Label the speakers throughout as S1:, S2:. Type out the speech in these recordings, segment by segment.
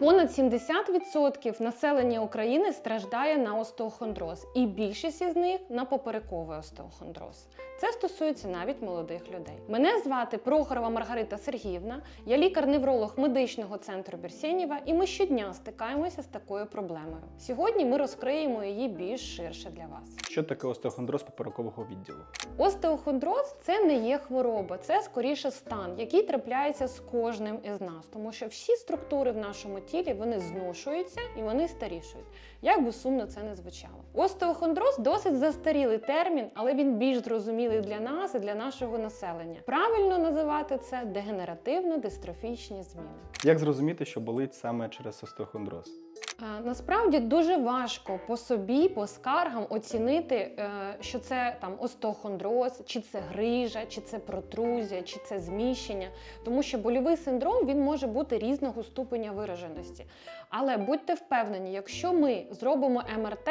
S1: Понад 70% населення України страждає на остеохондроз, і більшість із них на поперековий остеохондроз. Це стосується навіть молодих людей. Мене звати Прохорова Маргарита Сергіївна, я лікар-невролог медичного центру Берсєнєва, і ми щодня стикаємося з такою проблемою. Сьогодні ми розкриємо її більш ширше для вас.
S2: Що таке остеохондроз поперекового відділу?
S1: Остеохондроз це не є хвороба, це скоріше стан, який трапляється з кожним із нас, тому що всі структури в нашому тілі вони зношуються і вони старішують. Як би сумно це не звучало. Остеохондроз досить застарілий термін, але він більш зрозумілий для нас і для нашого населення. Правильно називати це дегенеративно-дистрофічні зміни.
S2: Як зрозуміти, що болить саме через остеохондроз?
S1: Е, Насправді дуже важко по собі, по скаргам оцінити, е, що це там остеохондроз, чи це грижа, чи це протрузія, чи це зміщення, тому що больовий синдром він може бути різного ступеня вираженості. Але будьте впевнені, якщо ми зробимо МРТ,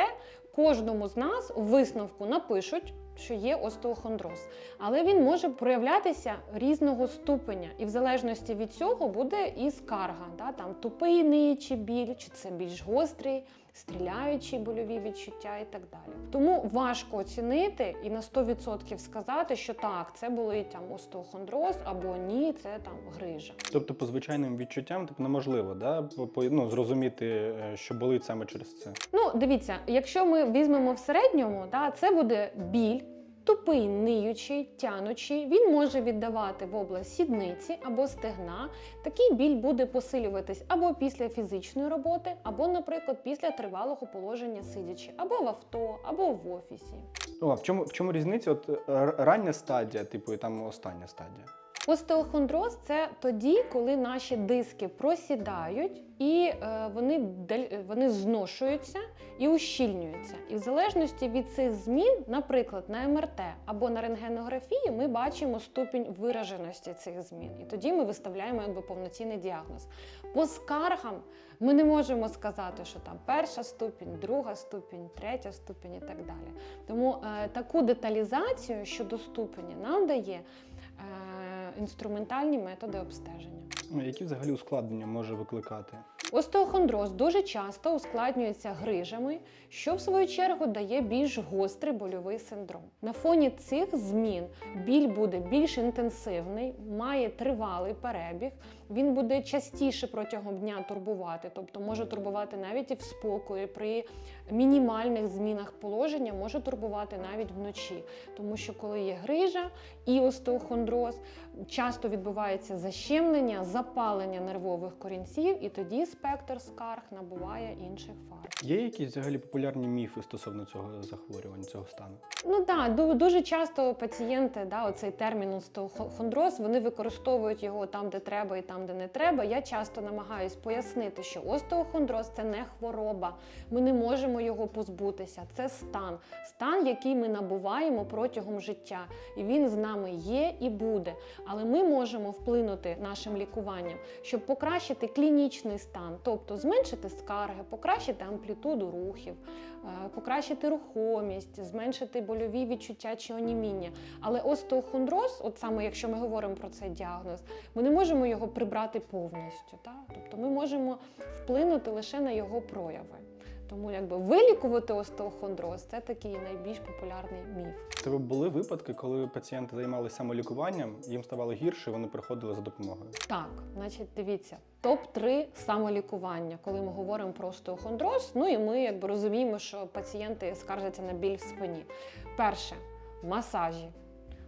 S1: кожному з нас у висновку напишуть. Що є остеохондроз, але він може проявлятися різного ступеня, і в залежності від цього буде і скарга. Да? Там тупий ниючий біль, чи це більш гострий, стріляючі больові відчуття і так далі. Тому важко оцінити і на 100% сказати, що так, це болить там остеохондроз, або ні, це там грижа.
S2: Тобто, по звичайним відчуттям типу, неможливо да? по- по- ну, зрозуміти, е, що болить саме через це.
S1: Ну, дивіться, якщо ми візьмемо в середньому, да, це буде біль. Тупий, ниючий, тянучий, він може віддавати в область сідниці або стегна. Такий біль буде посилюватись або після фізичної роботи, або, наприклад, після тривалого положення сидячи, або в авто, або в офісі.
S2: О, а в чому, в чому різниця? От е, рання стадія, типу, і там остання стадія.
S1: Остеохондроз це тоді, коли наші диски просідають і е, вони, вони зношуються і ущільнюються. І в залежності від цих змін, наприклад, на МРТ або на рентгенографії, ми бачимо ступінь вираженості цих змін. І тоді ми виставляємо якби повноцінний діагноз. По скаргам ми не можемо сказати, що там перша ступінь, друга ступінь, третя ступінь і так далі. Тому е, таку деталізацію щодо ступені нам дає. е, Інструментальні методи обстеження.
S2: Які взагалі ускладнення може викликати?
S1: Остеохондроз дуже часто ускладнюється грижами, що в свою чергу дає більш гострий больовий синдром. На фоні цих змін біль буде більш інтенсивний, має тривалий перебіг. Він буде частіше протягом дня турбувати, тобто може турбувати навіть і в спокої при мінімальних змінах положення, може турбувати навіть вночі, тому що коли є грижа і остеохондроз, часто відбувається защемлення, запалення нервових корінців, і тоді спектр скарг набуває інших фарб.
S2: Є якісь взагалі популярні міфи стосовно цього захворювання, цього стану?
S1: Ну так, ду- дуже часто пацієнти, да, оцей термін остеохондроз, вони використовують його там, де треба, і там, де не треба. Я часто намагаюсь пояснити, що остеохондроз це не хвороба. Ми не можемо його позбутися. Це стан, стан, який ми набуваємо протягом життя, і він з нами є і буде. Але ми можемо вплинути нашим лікуванням, щоб покращити клінічний стан, тобто зменшити скарги, покращити амплітуду рухів, покращити рухомість, зменшити больові відчуття чи оніміння. Але остеохондроз, от саме якщо ми говоримо про цей діагноз, ми не можемо його прибрати повністю. Так? Тобто ми можемо вплинути лише на його прояви. Тому якби вилікувати остеохондроз це такий найбільш популярний міф.
S2: Тебе були випадки, коли пацієнти займалися самолікуванням, їм ставало гірше, вони приходили за допомогою.
S1: Так, значить, дивіться, топ-3 самолікування, коли ми говоримо про остеохондроз. Ну і ми якби розуміємо, що пацієнти скаржаться на біль в спині. Перше масажі.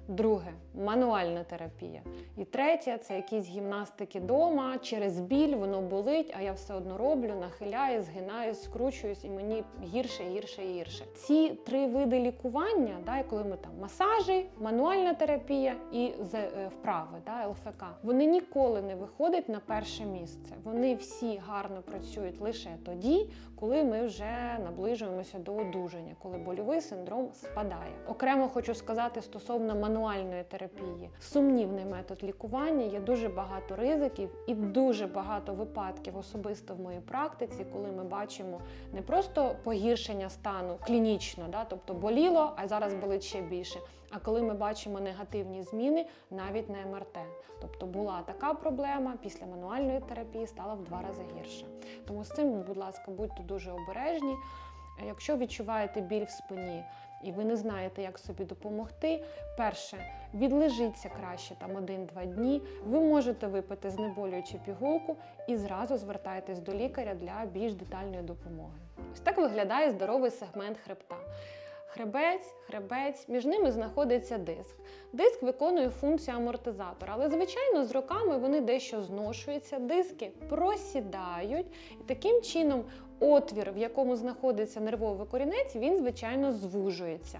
S1: Друге мануальна терапія. І третє це якісь гімнастики вдома. Через біль воно болить, а я все одно роблю, нахиляю, згинаюсь, скручуюсь, і мені гірше, гірше гірше. Ці три види лікування, да, коли ми там масажі, мануальна терапія і е, вправи, да, ЛФК, вони ніколи не виходять на перше місце. Вони всі гарно працюють лише тоді, коли ми вже наближуємося до одужання, коли больовий синдром спадає. Окремо хочу сказати стосовно мануальної терапії. Сумнівний метод лікування, є дуже багато ризиків і дуже багато випадків, особисто в моїй практиці, коли ми бачимо не просто погіршення стану клінічно, да, тобто боліло, а зараз болить ще більше. А коли ми бачимо негативні зміни навіть на МРТ, тобто була така проблема після мануальної терапії стала в два рази гірше. Тому з цим, будь ласка, будьте дуже обережні. Якщо відчуваєте біль в спині і ви не знаєте, як собі допомогти, перше, відлежіться краще там один-два дні. Ви можете випити знеболюючу пігулку і зразу звертайтесь до лікаря для більш детальної допомоги. Ось так виглядає здоровий сегмент хребта. Хребець, хребець, між ними знаходиться диск. Диск виконує функцію амортизатора, але звичайно з роками вони дещо зношуються, диски просідають, і таким чином отвір, в якому знаходиться нервовий корінець, він звичайно звужується.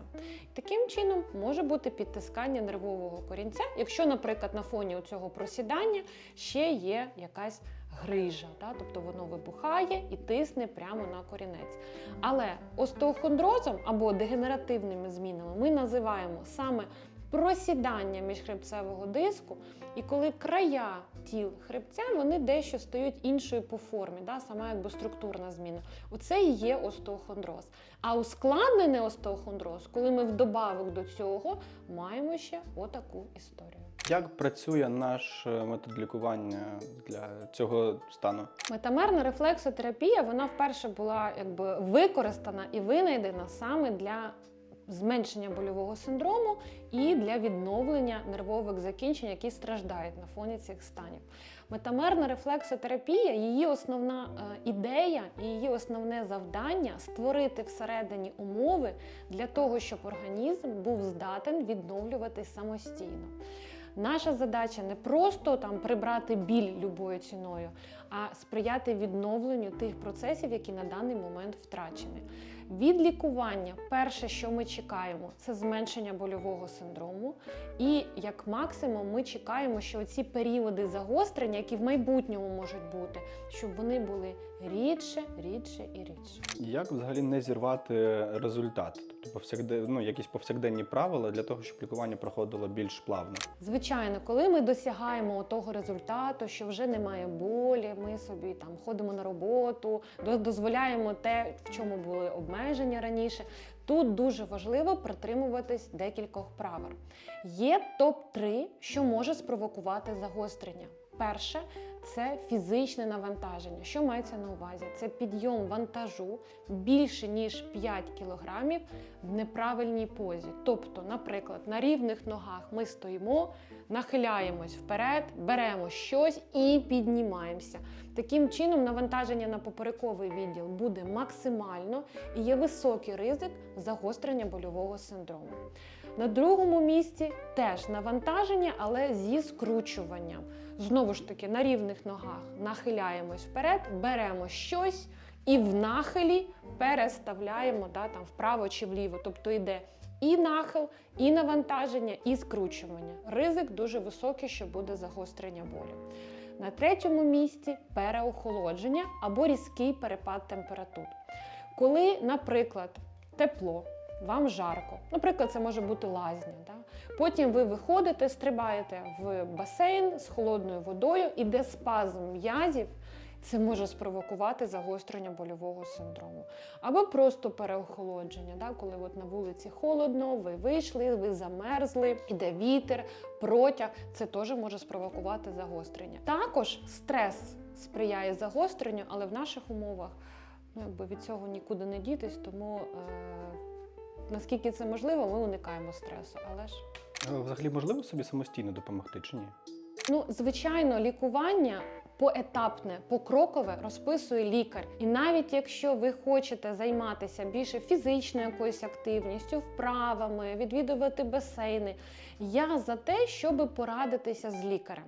S1: Таким чином може бути підтискання нервового корінця, якщо, наприклад, на фоні цього просідання ще є якась грижа, Та? тобто воно вибухає і тисне прямо на корінець. Але остеохондрозом або дегенеративними змінами ми називаємо саме просідання міжхребцевого диску, і коли края тіл хребця вони дещо стають іншою по формі, да, сама якби структурна зміна. Оце і є остеохондроз. А ускладнений остеохондроз, коли ми вдобавок до цього маємо ще отаку історію.
S2: Як працює наш е, метод лікування для цього стану?
S1: Метамерна рефлексотерапія вона вперше була якби використана і винайдена саме для зменшення больового синдрому і для відновлення нервових закінчень, які страждають на фоні цих станів. Метамерна рефлексотерапія, її основна е, ідея і її основне завдання створити всередині умови для того, щоб організм був здатен відновлюватись самостійно. Наша задача не просто там прибрати біль любою ціною, а сприяти відновленню тих процесів, які на даний момент втрачені. Від лікування, перше, що ми чекаємо, це зменшення больового синдрому. І як максимум ми чекаємо, що ці періоди загострення, які в майбутньому можуть бути, щоб вони були рідше, рідше і рідше.
S2: Як взагалі не зірвати результат? Тобто повсякде... ну, якісь повсякденні правила для того, щоб лікування проходило більш плавно.
S1: Звичайно, коли ми досягаємо того результату, що вже немає болі, ми собі там ходимо на роботу, дозволяємо те, в чому були обмеження раніше. Тут дуже важливо притримуватись декількох правил. Є топ-3, що може спровокувати загострення. Перше це фізичне навантаження. Що мається на увазі? Це підйом вантажу більше ніж 5 кілограмів в неправильній позі. Тобто, наприклад, на рівних ногах ми стоїмо, нахиляємось вперед, беремо щось і піднімаємося. Таким чином, навантаження на поперековий відділ буде максимально і є високий ризик загострення больового синдрому. На другому місці теж навантаження, але зі скручуванням. Знову ж таки, на рівних ногах нахиляємось вперед, беремо щось і в нахилі переставляємо да, там, вправо чи вліво. Тобто йде і нахил, і навантаження, і скручування. Ризик дуже високий, що буде загострення болю. На третьому місці переохолодження або різкий перепад температур. Коли, наприклад, тепло, вам жарко, наприклад, це може бути лазня. Да? Потім ви виходите, стрибаєте в басейн з холодною водою, іде спазм м'язів. Це може спровокувати загострення больового синдрому. Або просто переохолодження, да? коли от на вулиці холодно, ви вийшли, ви замерзли, іде вітер, протяг. Це теж може спровокувати загострення. Також стрес сприяє загостренню, але в наших умовах ну, якби від цього нікуди не дітись, тому е, наскільки це можливо, ми уникаємо стресу. Але ж
S2: Взагалі можливо собі самостійно допомогти чи ні?
S1: Ну, звичайно, лікування поетапне, покрокове розписує лікар. І навіть якщо ви хочете займатися більше фізичною якоюсь активністю, вправами, відвідувати басейни, я за те, щоб порадитися з лікарем.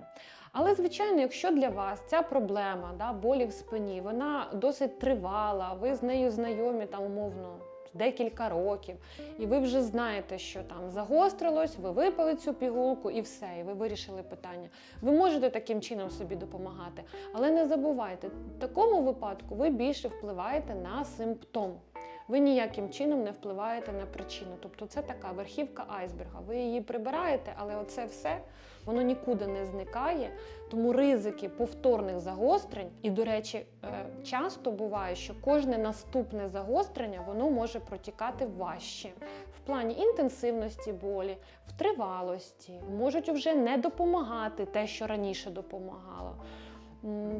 S1: Але, звичайно, якщо для вас ця проблема, да, болі в спині, вона досить тривала, ви з нею знайомі там умовно декілька років, і ви вже знаєте, що там загострилось, ви випили цю пігулку і все, і ви вирішили питання. Ви можете таким чином собі допомагати, але не забувайте, в такому випадку ви більше впливаєте на симптом. Ви ніяким чином не впливаєте на причину. Тобто це така верхівка айсберга. Ви її прибираєте, але оце все воно нікуди не зникає. Тому ризики повторних загострень, і, до речі, е, часто буває, що кожне наступне загострення воно може протікати важче в плані інтенсивності болі, в тривалості, можуть вже не допомагати те, що раніше допомагало.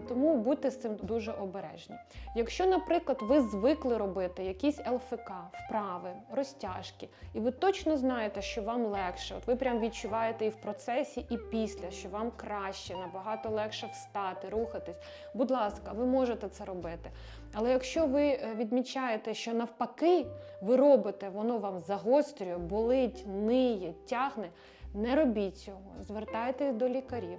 S1: Тому будьте з цим дуже обережні. Якщо, наприклад, ви звикли робити якісь ЛФК, вправи, розтяжки, і ви точно знаєте, що вам легше, от ви прям відчуваєте і в процесі, і після, що вам краще, набагато легше встати, рухатись. Будь ласка, ви можете це робити. Але якщо ви е, відмічаєте, що навпаки ви робите, воно вам загострює, болить, ниє, тягне, не робіть цього. Звертайтесь до лікарів.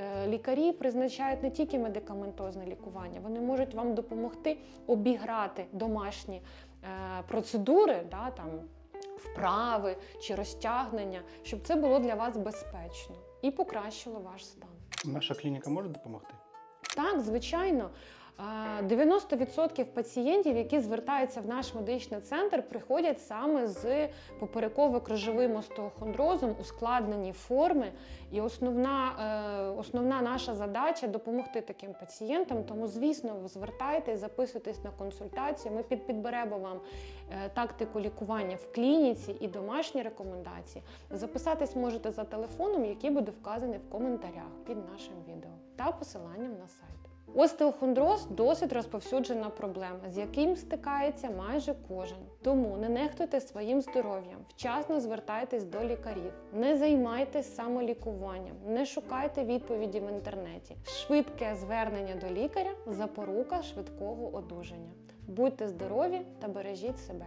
S1: Е, Лікарі призначають не тільки медикаментозне лікування, вони можуть вам допомогти обіграти домашні е, процедури, да, там, вправи чи розтягнення, щоб це було для вас безпечно і покращило ваш стан.
S2: Наша клініка може допомогти?
S1: Так, звичайно. А, 90% пацієнтів, які звертаються в наш медичний центр, приходять саме з попереково-крижовим остеохондрозом, ускладнені форми. І основна, е, основна наша задача допомогти таким пацієнтам. Тому, звісно, звертайтесь, записуйтесь на консультацію. Ми під, підберемо вам е, тактику лікування в клініці і домашні рекомендації. Записатись можете за телефоном, який буде вказаний в коментарях під нашим відео та посиланням на сайт. Остеохондроз досить розповсюджена проблема, з яким стикається майже кожен. Тому не нехтуйте своїм здоров'ям, вчасно звертайтесь до лікарів, не займайтесь самолікуванням, не шукайте відповіді в інтернеті. Швидке звернення до лікаря запорука швидкого одужання. Будьте здорові та бережіть себе.